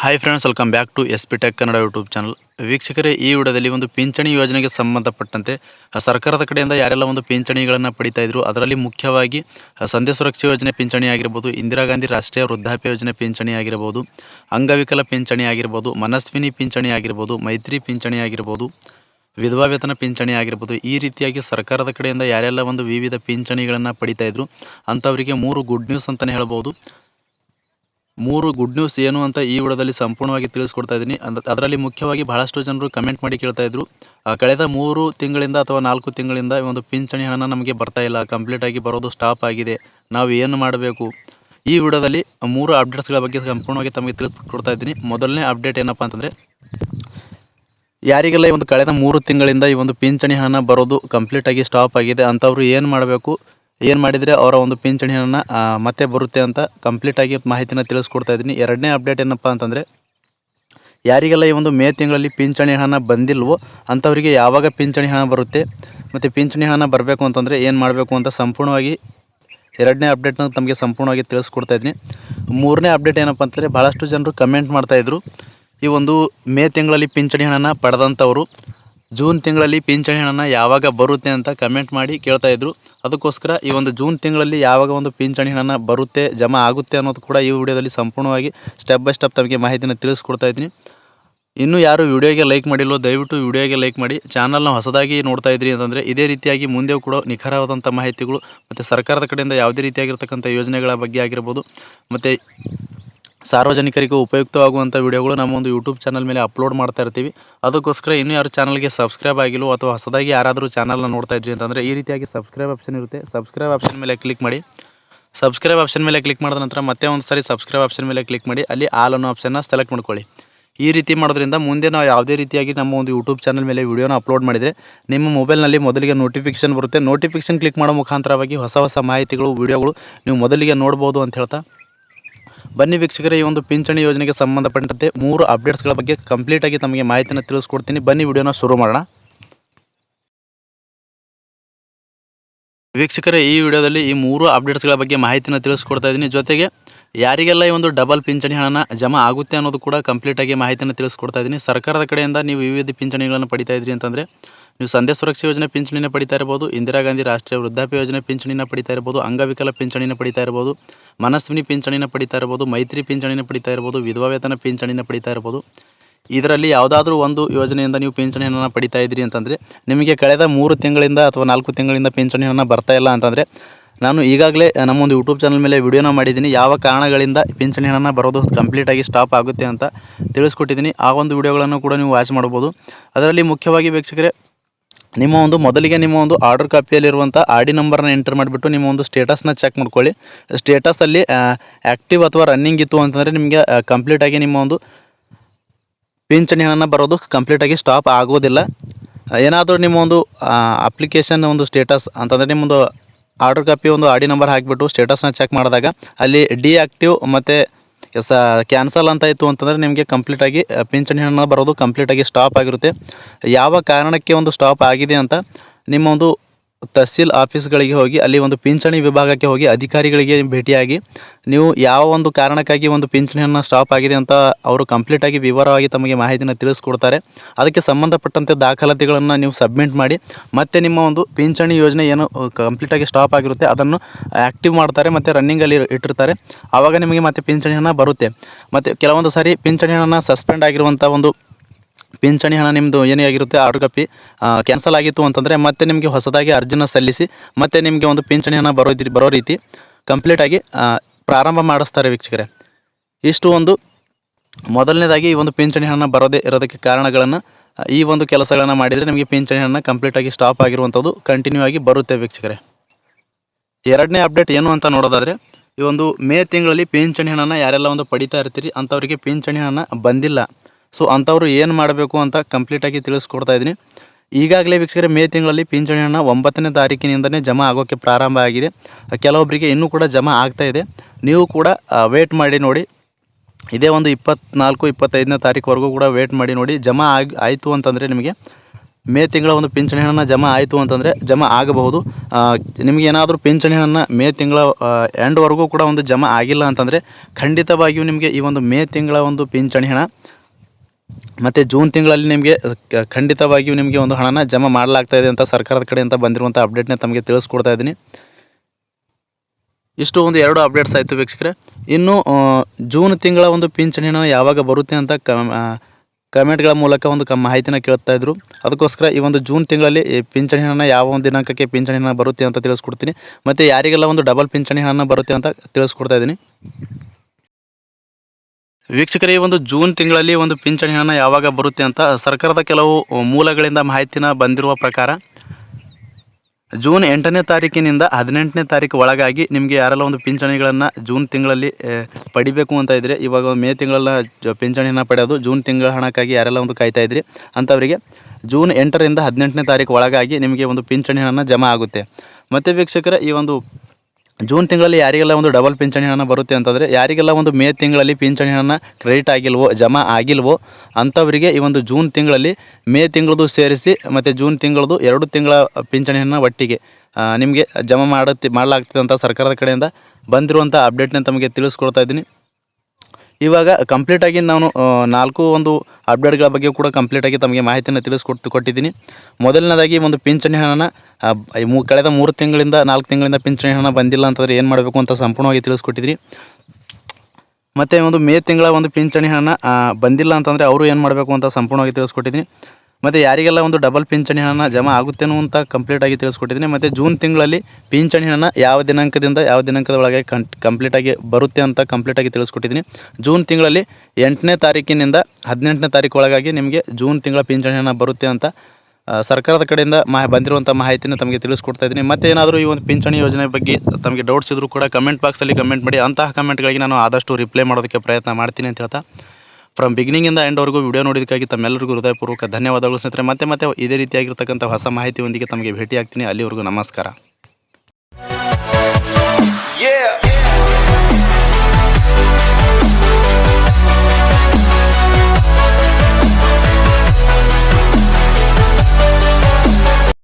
Hi friends welcome back to S P tech Kannada YouTube channel ವೀಕ್ಷಕರೇ, ಈ ವಿಡಿಯೋದಲ್ಲಿ ಒಂದು ಪಿಂಚಣಿ ಯೋಜನೆಗೆ ಸಂಬಂಧಪಟ್ಟಂತೆ ಸರ್ಕಾರದ ಕಡೆಯಿಂದ ಯಾರೆಲ್ಲ ಒಂದು ಪಿಂಚಣಿಗಳನ್ನು ಪಡಿತಾ ಇದ್ರು, ಅದರಲ್ಲಿ ಮುಖ್ಯವಾಗಿ ಸಂಧ್ಯಾ ಸುರಕ್ಷಾ ಯೋಜನೆ ಪಿಂಚಣಿ ಆಗಿರ್ಬೋದು, ಇಂದಿರಾ ಗಾಂಧಿ ರಾಷ್ಟ್ರೀಯ ವೃದ್ಧಾಪ್ಯ ಯೋಜನೆ ಪಿಂಚಣಿ ಆಗಿರ್ಬೋದು, ಅಂಗವಿಕಲ ಪಿಂಚಣಿ ಆಗಿರ್ಬೋದು, ಮನಸ್ವಿನಿ ಪಿಂಚಣಿ ಆಗಿರ್ಬೋದು, ಮೈತ್ರಿ ಪಿಂಚಣಿ ಆಗಿರ್ಬೋದು, ವಿಧವಾ ವೇತನ ಪಿಂಚಣಿ ಆಗಿರ್ಬೋದು, ಈ ರೀತಿಯಾಗಿ ಸರ್ಕಾರದ ಕಡೆಯಿಂದ ಯಾರೆಲ್ಲ ಒಂದು ವಿವಿಧ ಪಿಂಚಣಿಗಳನ್ನು ಪಡಿತಾ ಇದ್ರು, ಅಂಥವರಿಗೆ ಮೂರು ಗುಡ್ ನ್ಯೂಸ್ ಅಂತಲೇ ಹೇಳ್ಬೋದು. ಮೂರು ಗುಡ್ ನ್ಯೂಸ್ ಏನು ಅಂತ ಈ ವಿಡಿಯೋದಲ್ಲಿ ಸಂಪೂರ್ಣವಾಗಿ ತಿಳಿಸ್ಕೊಡ್ತಾ ಇದ್ದೀನಿ. ಅಂದ್ರೆ ಅದರಲ್ಲಿ ಮುಖ್ಯವಾಗಿ ಬಹಳಷ್ಟು ಜನರು ಕಮೆಂಟ್ ಮಾಡಿ ಕೇಳ್ತಾ ಇದ್ರು. ಕಳೆದ ಮೂರು ತಿಂಗಳಿಂದ ಅಥವಾ ನಾಲ್ಕು ತಿಂಗಳಿಂದ ಈ ಒಂದು ಪಿಂಚಣಿ ಹಣ ನಮಗೆ ಬರ್ತಾ ಇಲ್ಲ. ಕಂಪ್ಲೀಟ್ ಆಗಿ ಬರೋದು ಸ್ಟಾಪ್ ಆಗಿದೆ. ನಾವು ಏನು ಮಾಡಬೇಕು? ಈ ವಿಡಿಯೋದಲ್ಲಿ ಮೂರು ಅಪ್ಡೇಟ್ಸ್ಗಳ ಬಗ್ಗೆ ಸಂಪೂರ್ಣವಾಗಿ ತಮಗೆ ತಿಳಿಸ್ಕೊಡ್ತಾ ಇದ್ದೀನಿ. ಮೊದಲನೇ ಅಪ್ಡೇಟ್ ಏನಪ್ಪ ಅಂತಂದರೆ, ಯಾರಿಗೆಲ್ಲ ಈ ಒಂದು ಕಳೆದ ಮೂರು ತಿಂಗಳಿಂದ ಈ ಒಂದು ಪಿಂಚಣಿ ಹಣ ಬರೋದು ಕಂಪ್ಲೀಟಾಗಿ ಸ್ಟಾಪ್ ಆಗಿದೆ, ಅಂಥವ್ರು ಏನು ಮಾಡಬೇಕು? ಏನು ಮಾಡಿದರೆ ಅವರ ಒಂದು ಪಿಂಚಣಿ ಹಣ ಮತ್ತೆ ಬರುತ್ತೆ ಅಂತ ಕಂಪ್ಲೀಟಾಗಿ ಮಾಹಿತಿನ ತಿಳಿಸ್ಕೊಡ್ತಾ ಇದ್ದೀನಿ. ಎರಡನೇ ಅಪ್ಡೇಟ್ ಏನಪ್ಪ ಅಂತಂದರೆ, ಯಾರಿಗೆಲ್ಲ ಈ ಒಂದು ಮೇ ತಿಂಗಳಲ್ಲಿ ಪಿಂಚಣಿ ಹಣ ಬಂದಿಲ್ವೋ ಅಂಥವರಿಗೆ ಯಾವಾಗ ಪಿಂಚಣಿ ಹಣ ಬರುತ್ತೆ, ಮತ್ತು ಪಿಂಚಣಿ ಹಣ ಬರಬೇಕು ಅಂತಂದರೆ ಏನು ಮಾಡಬೇಕು ಅಂತ ಸಂಪೂರ್ಣವಾಗಿ ಎರಡನೇ ಅಪ್ಡೇಟ್ನ ತಮಗೆ ಸಂಪೂರ್ಣವಾಗಿ ತಿಳಿಸ್ಕೊಡ್ತಾ ಇದ್ದೀನಿ. ಮೂರನೇ ಅಪ್ಡೇಟ್ ಏನಪ್ಪ ಅಂತಂದರೆ ಭಾಳಷ್ಟು ಜನರು ಕಮೆಂಟ್ ಮಾಡ್ತಾಯಿದ್ರು ಈ ಒಂದು ಮೇ ತಿಂಗಳಲ್ಲಿ ಪಿಂಚಣಿ ಹಣನ ಪಡೆದಂಥವರು, ಜೂನ್ ತಿಂಗಳಲ್ಲಿ ಪಿಂಚಣಿ ಹಣನ ಯಾವಾಗ ಬರುತ್ತೆ ಅಂತ ಕಮೆಂಟ್ ಮಾಡಿ ಕೇಳ್ತಾ ಇದ್ರು. ಅದಕ್ಕೋಸ್ಕರ ಈ ಒಂದು ಜೂನ್ ತಿಂಗಳಲ್ಲಿ ಯಾವಾಗ ಒಂದು ಪಿಂಚಣಿ ಹಣ ಬರುತ್ತೆ, ಜಮಾ ಆಗುತ್ತೆ ಅನ್ನೋದು ಕೂಡ ಈ ವಿಡಿಯೋದಲ್ಲಿ ಸಂಪೂರ್ಣವಾಗಿ ಸ್ಟೆಪ್ ಬೈ ಸ್ಟೆಪ್ ತಮಗೆ ಮಾಹಿತಿನ ತಿಳಿಸ್ಕೊಡ್ತಾ ಇದ್ದೀನಿ. ಇನ್ನೂ ಯಾರು ವಿಡಿಯೋಗೆ ಲೈಕ್ ಮಾಡಿಲ್ಲೋ, ದಯವಿಟ್ಟು ವಿಡಿಯೋಗೆ ಲೈಕ್ ಮಾಡಿ. ಚಾನಲ್ನ ಹೊಸದಾಗಿ ನೋಡ್ತಾ ಇದ್ರಿ ಅಂತಂದರೆ ಇದೇ ರೀತಿಯಾಗಿ ಮುಂದೆ ಕೂಡ ನಿಖರವಾದಂಥ ಮಾಹಿತಿಗಳು ಮತ್ತು ಸರ್ಕಾರದ ಕಡೆಯಿಂದ ಯಾವುದೇ ರೀತಿಯಾಗಿರ್ತಕ್ಕಂಥ ಯೋಜನೆಗಳ ಬಗ್ಗೆ ಆಗಿರ್ಬೋದು, ಮತ್ತು ಸಾರ್ವಜನಿಕರಿಗೂ ಉಪಯುಕ್ತವಾಗುವಂಥ ವೀಡಿಯೋಗಳು ನಮ್ಮ ಒಂದು ಯೂಟ್ಯೂಬ್ ಚಾನಲ್ ಮೇಲೆ ಅಪ್ಲೋಡ್ ಮಾಡ್ತಾ ಇರ್ತೀವಿ. ಅದಕ್ಕೋಸ್ಕರ ಇನ್ನೂ ಯಾರು ಚಾನಲ್ಗೆ ಸಬ್ಸ್ಕ್ರೈಬ್ ಆಗಿಲ್ಲೋ ಅಥವಾ ಹೊಸದಾಗಿ ಯಾರಾದರೂ ಚಾನಲ್ನ ನೋಡ್ತಾ ಇದ್ರಿ ಅಂತಂದರೆ ಈ ರೀತಿಯಾಗಿ ಸಬ್ಸ್ಕ್ರೈಬ್ ಆಪ್ಷನ್ ಇರುತ್ತೆ. ಸಬ್ಸ್ಕ್ರೈಬ್ ಆಪ್ಷನ್ ಮೇಲೆ ಕ್ಲಿಕ್ ಮಾಡಿ. ಸಬ್ಸ್ಕ್ರೈಬ್ ಆಪ್ಷನ್ ಮೇಲೆ ಕ್ಲಿಕ್ ಮಾಡಿದ ನಂತರ ಮತ್ತೆ ಒಂದು ಸಾರಿ ಸಬ್ಸ್ಕ್ರೈಬ್ ಆಪ್ಷನ್ ಮೇಲೆ ಕ್ಲಿಕ್ ಮಾಡಿ. ಅಲ್ಲಿ ಆಲ್ ಅನ್ನೋ ಆಪ್ಷನ್ನ ಸೆಲೆಕ್ಟ್ ಮಾಡ್ಕೊಳ್ಳಿ. ಈ ರೀತಿ ಮಾಡೋದ್ರಿಂದ ಮುಂದೆ ನಾವು ಯಾವುದೇ ರೀತಿಯಾಗಿ ನಮ್ಮ ಒಂದು ಯೂಟ್ಯೂಬ್ ಚಾನಲ್ ಮೇಲೆ ವೀಡಿಯೋನ ಅಪ್ಲೋಡ್ ಮಾಡಿದರೆ ನಿಮ್ಮ ಮೊಬೈಲ್ನಲ್ಲಿ ಮೊದಲಿಗೆ ನೋಟಿಫಿಕೇಶನ್ ಬರುತ್ತೆ. ನೋಟಿಫಿಕೇಶನ್ ಕ್ಲಿಕ್ ಮಾಡೋ ಮುಖಾಂತರವಾಗಿ ಹೊಸ ಹೊಸ ಮಾಹಿತಿಗಳು, ವೀಡಿಯೋಗಳು ನೀವು ಮೊದಲಿಗೆ ನೋಡ್ಬೋದು ಅಂತ ಹೇಳ್ತಾ ಬನ್ನಿ ವೀಕ್ಷಕರೇ, ಈ ಒಂದು ಪಿಂಚಣಿ ಯೋಜನೆಗೆ ಸಂಬಂಧಪಟ್ಟಂತೆ ಮೂರು ಅಪ್ಡೇಟ್ಸ್ಗಳ ಬಗ್ಗೆ ಕಂಪ್ಲೀಟಾಗಿ ತಮಗೆ ಮಾಹಿತಿಯನ್ನು ತಿಳಿಸ್ಕೊಡ್ತೀನಿ. ಬನ್ನಿ, ವಿಡಿಯೋನ ಶುರು ಮಾಡೋಣ. ವೀಕ್ಷಕರೇ, ಈ ವಿಡಿಯೋದಲ್ಲಿ ಈ ಮೂರು ಅಪ್ಡೇಟ್ಸ್ಗಳ ಬಗ್ಗೆ ಮಾಹಿತಿನ ತಿಳಿಸ್ಕೊಡ್ತಾ ಇದ್ದೀನಿ. ಜೊತೆಗೆ ಯಾರಿಗೆಲ್ಲ ಈ ಒಂದು ಡಬಲ್ ಪಿಂಚಣಿ ಹಣನ ಜಮಾ ಆಗುತ್ತೆ ಅನ್ನೋದು ಕೂಡ ಕಂಪ್ಲೀಟಾಗಿ ಮಾಹಿತಿಯನ್ನು ತಿಳಿಸ್ಕೊಡ್ತಾ ಇದ್ದೀನಿ ಸರ್ಕಾರದ ಕಡೆಯಿಂದ ನೀವು ವಿವಿಧ ಪಿಂಚಣಿಗಳನ್ನು ಪಡಿತಾ ಇದ್ರಿ ಅಂತಂದರೆ, ನೀವು ಸಂಧ್ಯಾ ಸುರಕ್ಷಾ ಯೋಜನೆ ಪಿಂಚಣಿನ ಪಡಿತಾ ಇರ್ಬೋದು, ಇಂದಿರಾ ಗಾಂಧಿ ರಾಷ್ಟ್ರೀಯ ವೃದ್ಧಾಪ್ಯ ಯೋಜನೆ ಪಿಂಚಣಿನ ಪಡಿತಾ ಇರ್ಬೋದು, ಅಂಗವಿಕಲ ಪಿಂಚಣಿನ ಪಡಿತಾ ಇರ್ಬೋದು, ಮನಸ್ವಿನಿ ಪಿಂಚಣಿನ ಪಡಿತಾ ಇರ್ಬೋದು, ಮೈತ್ರಿ ಪಿಂಚಣಿನ ಪಡಿತಾ ಇರ್ಬೋದು, ವಿಧವಾ ವೇತನ ಪಿಂಚಣಿನ ಪಡಿತಾ ಇರ್ಬೋದು. ಇದರಲ್ಲಿ ಯಾವುದಾದ್ರೂ ಒಂದು ಯೋಜನೆಯಿಂದ ನೀವು ಪಿಂಚಣಿಯನ್ನು ಪಡಿತಾ ಇದ್ರಿ ಅಂತಂದರೆ, ನಿಮಗೆ ಕಳೆದ ಮೂರು ತಿಂಗಳಿಂದ ಅಥವಾ ನಾಲ್ಕು ತಿಂಗಳಿಂದ ಪಿಂಚಣಿಯನ್ನು ಬರ್ತಾ ಇಲ್ಲ ಅಂತಂದರೆ ನಾನು ಈಗಾಗಲೇ ನಮ್ಮ ಒಂದು ಯೂಟ್ಯೂಬ್ ಚಾನಲ್ ಮೇಲೆ ವಿಡಿಯೋನ ಮಾಡಿದ್ದೀನಿ. ಯಾವ ಕಾರಣಗಳಿಂದ ಪಿಂಚಣಿ ಹಣನ ಬರೋದು ಕಂಪ್ಲೀಟಾಗಿ ಸ್ಟಾಪ್ ಆಗುತ್ತೆ ಅಂತ ತಿಳಿಸ್ಕೊಟ್ಟಿದ್ದೀನಿ. ಆ ಒಂದು ವಿಡಿಯೋಗಳನ್ನು ಕೂಡ ನೀವು ವಾಚ್ ಮಾಡ್ಬೋದು ಅದರಲ್ಲಿ ಮುಖ್ಯವಾಗಿ ವೀಕ್ಷಕರೇ, ನಿಮ್ಮ ಒಂದು, ಮೊದಲಿಗೆ ನಿಮ್ಮ ಒಂದು ಆರ್ಡರ್ ಕಾಪಿಯಲ್ಲಿರುವಂಥ ಆರ್ ಡಿ ನಂಬರ್ನ ಎಂಟರ್ ಮಾಡಿಬಿಟ್ಟು ನಿಮ್ಮ ಒಂದು ಸ್ಟೇಟಸ್ನ ಚೆಕ್ ಮಾಡ್ಕೊಳ್ಳಿ. ಸ್ಟೇಟಸಲ್ಲಿ ಆ್ಯಕ್ಟಿವ್ ಅಥವಾ ರನ್ನಿಂಗ್ ಇತ್ತು ಅಂತಂದರೆ ನಿಮಗೆ ಕಂಪ್ಲೀಟಾಗಿ ನಿಮ್ಮ ಒಂದು ಪಿಂಚಣಿ ಹಣನ ಬರೋದು ಕಂಪ್ಲೀಟಾಗಿ ಸ್ಟಾಪ್ ಆಗೋದಿಲ್ಲ. ಏನಾದರೂ ನಿಮ್ಮ ಒಂದು ಅಪ್ಲಿಕೇಶನ್ ಒಂದು ಸ್ಟೇಟಸ್ ಅಂತಂದರೆ ನಿಮ್ಮೊಂದು ಆರ್ಡರ್ ಕಾಪಿ ಒಂದು ಆಡಿ ನಂಬರ್ ಹಾಕಿಬಿಟ್ಟು ಸ್ಟೇಟಸ್ನ ಚೆಕ್ ಮಾಡಿದಾಗ ಅಲ್ಲಿ ಡಿಆಕ್ಟಿವ್ ಮತ್ತು ಸ ಕ್ಯಾನ್ಸಲ್ ಅಂತ ಇತ್ತು ಅಂತಂದರೆ ನಿಮಗೆ ಕಂಪ್ಲೀಟಾಗಿ ಪಿಂಚಣಿ ಹಣ ಬರೋದು ಕಂಪ್ಲೀಟಾಗಿ ಸ್ಟಾಪ್ ಆಗಿರುತ್ತೆ. ಯಾವ ಕಾರಣಕ್ಕೆ ಒಂದು ಸ್ಟಾಪ್ ಆಗಿದೆ ಅಂತ ನಿಮ್ಮ ಒಂದು ತಹಸೀಲ್ ಆಫೀಸ್ಗಳಿಗೆ ಹೋಗಿ, ಅಲ್ಲಿ ಒಂದು ಪಿಂಚಣಿ ವಿಭಾಗಕ್ಕೆ ಹೋಗಿ ಅಧಿಕಾರಿಗಳಿಗೆ ಭೇಟಿಯಾಗಿ, ನೀವು ಯಾವ ಒಂದು ಕಾರಣಕ್ಕಾಗಿ ಒಂದು ಪಿಂಚಣಿಯನ್ನು ಸ್ಟಾಪ್ ಆಗಿದೆ ಅಂತ ಅವರು ಕಂಪ್ಲೀಟಾಗಿ ವಿವರವಾಗಿ ತಮಗೆ ಮಾಹಿತಿಯನ್ನು ತಿಳಿಸ್ಕೊಡ್ತಾರೆ. ಅದಕ್ಕೆ ಸಂಬಂಧಪಟ್ಟಂತೆ ದಾಖಲಾತಿಗಳನ್ನು ನೀವು ಸಬ್ಮಿಟ್ ಮಾಡಿ, ಮತ್ತೆ ನಿಮ್ಮ ಒಂದು ಪಿಂಚಣಿ ಯೋಜನೆ ಏನು ಕಂಪ್ಲೀಟಾಗಿ ಸ್ಟಾಪ್ ಆಗಿರುತ್ತೆ, ಅದನ್ನು ಆ್ಯಕ್ಟಿವ್ ಮಾಡ್ತಾರೆ, ಮತ್ತು ರನ್ನಿಂಗಲ್ಲಿ ಇಟ್ಟಿರ್ತಾರೆ. ಆವಾಗ ನಿಮಗೆ ಮತ್ತೆ ಪಿಂಚಣಿಯನ್ನು ಬರುತ್ತೆ. ಮತ್ತು ಕೆಲವೊಂದು ಸಾರಿ ಪಿಂಚಣಿಯನ್ನು ಸಸ್ಪೆಂಡ್ ಆಗಿರುವಂಥ ಒಂದು ಪಿಂಚಣಿ ಹಣ ನಿಮ್ಮದು ಏನೇ ಆಗಿರುತ್ತೆ ಆರ್ಡರ್ ಕಾಪಿ ಕ್ಯಾನ್ಸಲ್ ಆಗಿತ್ತು ಅಂತಂದರೆ ಮತ್ತೆ ನಿಮಗೆ ಹೊಸದಾಗಿ ಅರ್ಜಿನ ಸಲ್ಲಿಸಿ, ಮತ್ತೆ ನಿಮಗೆ ಒಂದು ಪಿಂಚಣಿ ಹಣ ಬರೋ ಬರೋ ರೀತಿ ಕಂಪ್ಲೀಟಾಗಿ ಪ್ರಾರಂಭ ಮಾಡಿಸ್ತಾರೆ ವೀಕ್ಷಕರೇ. ಇಷ್ಟು ಒಂದು ಮೊದಲನೇದಾಗಿ ಈ ಒಂದು ಪಿಂಚಣಿ ಹಣ ಬರೋದೇ ಇರೋದಕ್ಕೆ ಕಾರಣಗಳನ್ನು, ಈ ಒಂದು ಕೆಲಸಗಳನ್ನು ಮಾಡಿದರೆ ನಿಮಗೆ ಪಿಂಚಣಿ ಹಣ ಕಂಪ್ಲೀಟಾಗಿ ಸ್ಟಾಪ್ ಆಗಿರುವಂಥದ್ದು ಕಂಟಿನ್ಯೂ ಆಗಿ ಬರುತ್ತೆ ವೀಕ್ಷಕರೇ. ಎರಡನೇ ಅಪ್ಡೇಟ್ ಏನು ಅಂತ ನೋಡೋದಾದರೆ, ಈ ಒಂದು ಮೇ ತಿಂಗಳಲ್ಲಿ ಪಿಂಚಣಿ ಹಣನ ಯಾರೆಲ್ಲ ಒಂದು ಪಡಿತಾ ಇರ್ತೀರಿ, ಅಂಥವರಿಗೆ ಪಿಂಚಣಿ ಹಣ ಬಂದಿಲ್ಲ. ಸೊ ಅಂಥವ್ರು ಏನು ಮಾಡಬೇಕು ಅಂತ ಕಂಪ್ಲೀಟಾಗಿ ತಿಳಿಸ್ಕೊಡ್ತಾ ಇದ್ದೀನಿ. ಈಗಾಗಲೇ ವೀಕ್ಷಕರೇ, ಮೇ ತಿಂಗಳಲ್ಲಿ ಪಿಂಚಣಿ ಹಣ ಒಂಬತ್ತನೇ ತಾರೀಕಿನಿಂದನೇ ಜಮಾ ಆಗೋಕ್ಕೆ ಪ್ರಾರಂಭ ಆಗಿದೆ. ಕೆಲವೊಬ್ಬರಿಗೆ ಇನ್ನೂ ಕೂಡ ಜಮಾ ಆಗ್ತಾ ಇದೆ. ನೀವು ಕೂಡ ವೇಟ್ ಮಾಡಿ ನೋಡಿ. ಇದೇ ಒಂದು ಇಪ್ಪತ್ನಾಲ್ಕು, ಇಪ್ಪತ್ತೈದನೇ ತಾರೀಕುವರೆಗೂ ಕೂಡ ವೇಟ್ ಮಾಡಿ ನೋಡಿ. ಜಮಾ ಆಗಿ, ಆಯಿತು ಅಂತಂದರೆ ನಿಮಗೆ ಮೇ ತಿಂಗಳ ಒಂದು ಪಿಂಚಣಿ ಹಣನ ಜಮಾ ಆಯಿತು ಅಂತಂದರೆ ಜಮಾ ಆಗಬಹುದು. ನಿಮಗೆ ಏನಾದರೂ ಪಿಂಚಣಿ ಹಣನ ಮೇ ತಿಂಗಳ ಎಂಡ್ವರೆಗೂ ಕೂಡ ಒಂದು ಜಮಾ ಆಗಿಲ್ಲ ಅಂತಂದರೆ ಖಂಡಿತವಾಗಿಯೂ ನಿಮಗೆ ಈ ಒಂದು ಮೇ ತಿಂಗಳ ಒಂದು ಪಿಂಚಣಿ ಹಣ ಮತ್ತು ಜೂನ್ ತಿಂಗಳಲ್ಲಿ ನಿಮಗೆ ಖಂಡಿತವಾಗಿಯೂ ನಿಮಗೆ ಒಂದು ಹಣನ ಜಮಾ ಮಾಡಲಾಗ್ತಾ ಇದೆ ಅಂತ ಸರ್ಕಾರದ ಕಡೆಯಿಂದ ಬಂದಿರುವಂಥ ಅಪ್ಡೇಟ್ನ ತಮಗೆ ತಿಳಿಸ್ಕೊಡ್ತಾ ಇದ್ದೀನಿ. ಇಷ್ಟು ಒಂದು ಎರಡು ಅಪ್ಡೇಟ್ಸ್ ಆಯಿತು ವೀಕ್ಷಕರೇ. ಇನ್ನು ಜೂನ್ ತಿಂಗಳ ಒಂದು ಪಿಂಚಣಿನ ಯಾವಾಗ ಬರುತ್ತೆ ಅಂತ ಕಮೆಂಟ್ಗಳ ಮೂಲಕ ಒಂದು ಕ ಮಾಹಿತಿನ ಕೇಳ್ತಾ ಇದ್ರು. ಅದಕ್ಕೋಸ್ಕರ ಈ ಒಂದು ಜೂನ್ ತಿಂಗಳಲ್ಲಿ ಪಿಂಚಣಿ ಹಣ ಯಾವ ಒಂದು ದಿನಾಂಕಕ್ಕೆ ಪಿಂಚಣಿ ಹಣ ಬರುತ್ತೆ ಅಂತ ತಿಳಿಸ್ಕೊಡ್ತೀನಿ. ಮತ್ತು ಯಾರಿಗೆಲ್ಲ ಒಂದು ಡಬಲ್ ಪಿಂಚಣಿ ಹಣನ ಬರುತ್ತೆ ಅಂತ ತಿಳಿಸ್ಕೊಡ್ತಾ ಇದ್ದೀನಿ. ವೀಕ್ಷಕರೇ, ಈ ಒಂದು ಜೂನ್ ತಿಂಗಳಲ್ಲಿ ಒಂದು ಪಿಂಚಣಿ ಹಣ ಯಾವಾಗ ಬರುತ್ತೆ ಅಂತ ಸರ್ಕಾರದ ಕೆಲವು ಮೂಲಗಳಿಂದ ಮಾಹಿತಿನ ಬಂದಿರುವ ಪ್ರಕಾರ, ಜೂನ್ ಎಂಟನೇ ತಾರೀಕಿನಿಂದ ಹದಿನೆಂಟನೇ ತಾರೀಕು ಒಳಗಾಗಿ ನಿಮಗೆ ಯಾರೆಲ್ಲ ಒಂದು ಪಿಂಚಣಿಗಳನ್ನು ಜೂನ್ ತಿಂಗಳಲ್ಲಿ ಪಡಿಬೇಕು ಅಂತ ಇದ್ದರೆ ಇವಾಗ ಮೇ ತಿಂಗಳನ್ನ ಪಿಂಚಣಿನ ಪಡೆಯೋದು, ಜೂನ್ ತಿಂಗಳ ಹಣಕ್ಕಾಗಿ ಯಾರೆಲ್ಲ ಒಂದು ಕಾಯ್ತಾ ಇದ್ರಿ ಅಂಥವರಿಗೆ ಜೂನ್ ಎಂಟರಿಂದ ಹದಿನೆಂಟನೇ ತಾರೀಕು ಒಳಗಾಗಿ ನಿಮಗೆ ಒಂದು ಪಿಂಚಣಿ ಹಣ ಜಮಾ ಆಗುತ್ತೆ. ಮತ್ತು ವೀಕ್ಷಕರ, ಈ ಒಂದು ಜೂನ್ ತಿಂಗಳಲ್ಲಿ ಯಾರಿಗೆಲ್ಲ ಒಂದು ಡಬಲ್ ಪಿಂಚಣಿ ಹಣ ಬರುತ್ತೆ ಅಂತಂದರೆ, ಯಾರಿಗೆಲ್ಲ ಒಂದು ಮೇ ತಿಂಗಳಲ್ಲಿ ಪಿಂಚಣಿ ಹಣ ಕ್ರೆಡಿಟ್ ಆಗಿಲ್ವೋ, ಜಮಾ ಆಗಿಲ್ವೋ ಅಂಥವರಿಗೆ ಈ ಒಂದು ಜೂನ್ ತಿಂಗಳಲ್ಲಿ ಮೇ ತಿಂಗಳದು ಸೇರಿಸಿ ಮತ್ತು ಜೂನ್ ತಿಂಗಳದು ಎರಡು ತಿಂಗಳ ಪಿಂಚಣಿ ಹಣ ಒಟ್ಟಿಗೆ ನಿಮಗೆ ಜಮಾ ಮಾಡುತ್ತೆ ಮಾಡಲಾಗ್ತದೆ ಅಂತ ಸರ್ಕಾರದ ಕಡೆಯಿಂದ ಬಂದಿರುವಂಥ ಅಪ್ಡೇಟ್ನ ತಮಗೆ ತಿಳಿಸ್ಕೊಡ್ತಾ ಇದ್ದೀನಿ. ಇವಾಗ ಕಂಪ್ಲೀಟಾಗಿ ನಾನು ನಾಲ್ಕು ಒಂದು ಅಪ್ಡೇಟ್ಗಳ ಬಗ್ಗೆ ಕೂಡ ಕಂಪ್ಲೀಟಾಗಿ ತಮಗೆ ಮಾಹಿತಿಯನ್ನು ತಿಳಿಸ್ಕೊಟ್ಟು ಕೊಟ್ಟಿದ್ದೀನಿ. ಮೊದಲನೇದಾಗಿ ಒಂದು ಪಿಂಚಣಿ ಹಣನ ಕಳೆದ ಮೂರು ತಿಂಗಳಿಂದ, ನಾಲ್ಕು ತಿಂಗಳಿಂದ ಪಿಂಚಣಿ ಹಣ ಬಂದಿಲ್ಲ ಅಂತಂದರೆ ಏನು ಮಾಡಬೇಕು ಅಂತ ಸಂಪೂರ್ಣವಾಗಿ ತಿಳಿಸ್ಕೊಟ್ಟಿದ್ದೀನಿ. ಮತ್ತು ಒಂದು ಮೇ ತಿಂಗಳ ಒಂದು ಪಿಂಚಣಿ ಹಣ ಬಂದಿಲ್ಲ ಅಂತಂದರೆ ಅವರು ಏನು ಮಾಡಬೇಕು ಅಂತ ಸಂಪೂರ್ಣವಾಗಿ ತಿಳಿಸ್ಕೊಟ್ಟಿದ್ದೀನಿ. ಮತ್ತು ಯಾರಿಗೆಲ್ಲ ಒಂದು ಡಬಲ್ ಪಿಂಚಣಿ ಹಣ ಜಮಾ ಆಗುತ್ತೇನೋ ಅಂತ ಕಂಪ್ಲೀಟಾಗಿ ತಿಳಿಸ್ಕೊಟ್ಟಿದ್ದೀನಿ. ಮತ್ತು ಜೂನ್ ತಿಂಗಳಲ್ಲಿ ಪಿಂಚಣಿ ಹಣನ ಯಾವ ದಿನಾಂಕದಿಂದ ಯಾವ ದಿನಾಂಕದ ಒಳಗೆ ಕಂ ಕಂಪ್ಲೀಟಾಗಿ ಬರುತ್ತೆ ಅಂತ ಕಂಪ್ಲೀಟಾಗಿ ತಿಳಿಸ್ಕೊಟ್ಟಿದ್ದೀನಿ. ಜೂನ್ ತಿಂಗಳಲ್ಲಿ ಎಂಟನೇ ತಾರೀಕಿನಿಂದ ಹದಿನೆಂಟನೇ ತಾರೀಕು ಒಳಗಾಗಿ ನಿಮಗೆ ಜೂನ್ ತಿಂಗಳ ಪಿಂಚಣಿ ಹಣ ಬರುತ್ತೆ ಅಂತ ಸರ್ಕಾರದ ಕಡೆಯಿಂದ ಮಾ ಬಂದಿರುವಂಥ ಮಾಹಿತಿನ ತಮಗೆ ತಿಳಿಸ್ಕೊಡ್ತಾ ಇದ್ದೀನಿ. ಮತ್ತೆ ಏನಾದರೂ ಈ ಒಂದು ಪಿಂಚಣಿ ಯೋಜನೆ ಬಗ್ಗೆ ತಮಗೆ ಡೌಟ್ಸ್ ಇದ್ದರೂ ಕೂಡ ಕಮೆಂಟ್ ಬಾಕ್ಸಲ್ಲಿ ಕಮೆಂಟ್ ಮಾಡಿ, ಅಂತಹ ಕಮೆಂಟ್ಗಳಿಗೆ ನಾನು ಆದಷ್ಟು ರಿಪ್ಲೈ ಮಾಡೋದಕ್ಕೆ ಪ್ರಯತ್ನ ಮಾಡ್ತೀನಿ ಅಂತ ಹೇಳ್ತಾ ಫ್ರಮ್ ಬಿಗಿನಿಂಗಿಂದ ಎಂಡ್ವರೆಗೂ ವಿಡಿಯೋ ನೋಡಿದಕ್ಕಾಗಿ ತಮ್ಮೆಲ್ಲರಿಗೂ ಹೃದಯಪೂರ್ವಕ ಧನ್ಯವಾದಗಳು ಸ್ನೇಹಿತರೆ. ಮತ್ತೆ ಮತ್ತೆ ಇದೇ ರೀತಿಯಾಗಿರ್ತಕ್ಕಂಥ ಹೊಸ ಮಾಹಿತಿಯೊಂದಿಗೆ ತಮಗೆ ಭೇಟಿಯಾಗ್ತೀನಿ. ಅಲ್ಲಿವರೆಗೂ ನಮಸ್ಕಾರ.